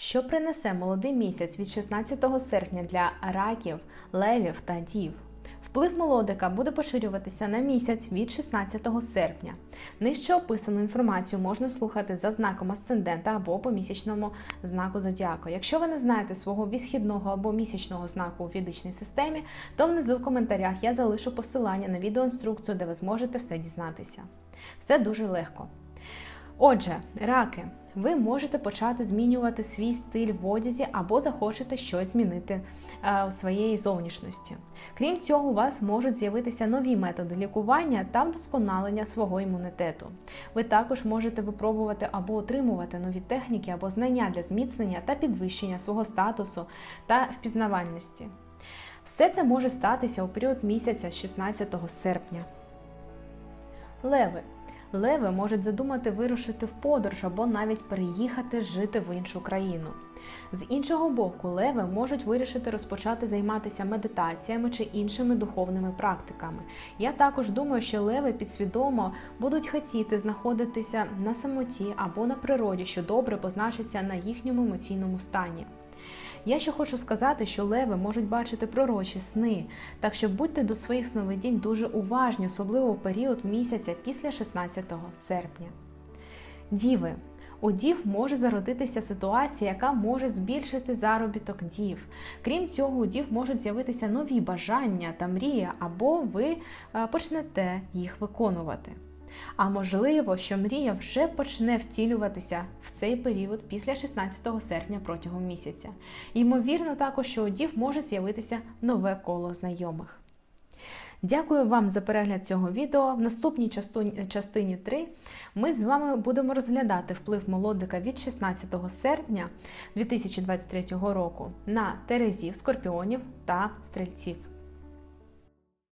Що принесе молодий місяць від 16 серпня для раків, левів та дів? Вплив молодика буде поширюватися на місяць від 16 серпня. Нижче описану інформацію можна слухати за знаком асцендента або по місячному знаку зодіаку. Якщо ви не знаєте свого вісхідного або місячного знаку у фізичній системі, то внизу в коментарях я залишу посилання на відеоінструкцію, де ви зможете все дізнатися. Все дуже легко. Отже, раки, ви можете почати змінювати свій стиль в одязі або захочете щось змінити е, у своєї зовнішності. Крім цього, у вас можуть з'явитися нові методи лікування та вдосконалення свого імунітету. Ви також можете випробувати або отримувати нові техніки або знання для зміцнення та підвищення свого статусу та впізнавальності. Все це може статися у період місяця з 16 серпня. Леви. Леви можуть задумати вирушити в подорож або навіть переїхати жити в іншу країну. З іншого боку, леви можуть вирішити розпочати займатися медитаціями чи іншими духовними практиками. Я також думаю, що леви підсвідомо будуть хотіти знаходитися на самоті або на природі, що добре позначиться на їхньому емоційному стані. Я ще хочу сказати, що леви можуть бачити пророчі сни, так що будьте до своїх сновидінь дуже уважні, особливо у період місяця після 16 серпня. Діви. У дів може зародитися ситуація, яка може збільшити заробіток дів. Крім цього, у дів можуть з'явитися нові бажання та мрії, або ви е, почнете їх виконувати. А можливо, що мрія вже почне втілюватися в цей період після 16 серпня протягом місяця. Ймовірно, також, що у дів може з'явитися нове коло знайомих. Дякую вам за перегляд цього відео. В наступній частині, частині 3 ми з вами будемо розглядати вплив молодика від 16 серпня 2023 року на терезів, скорпіонів та стрільців.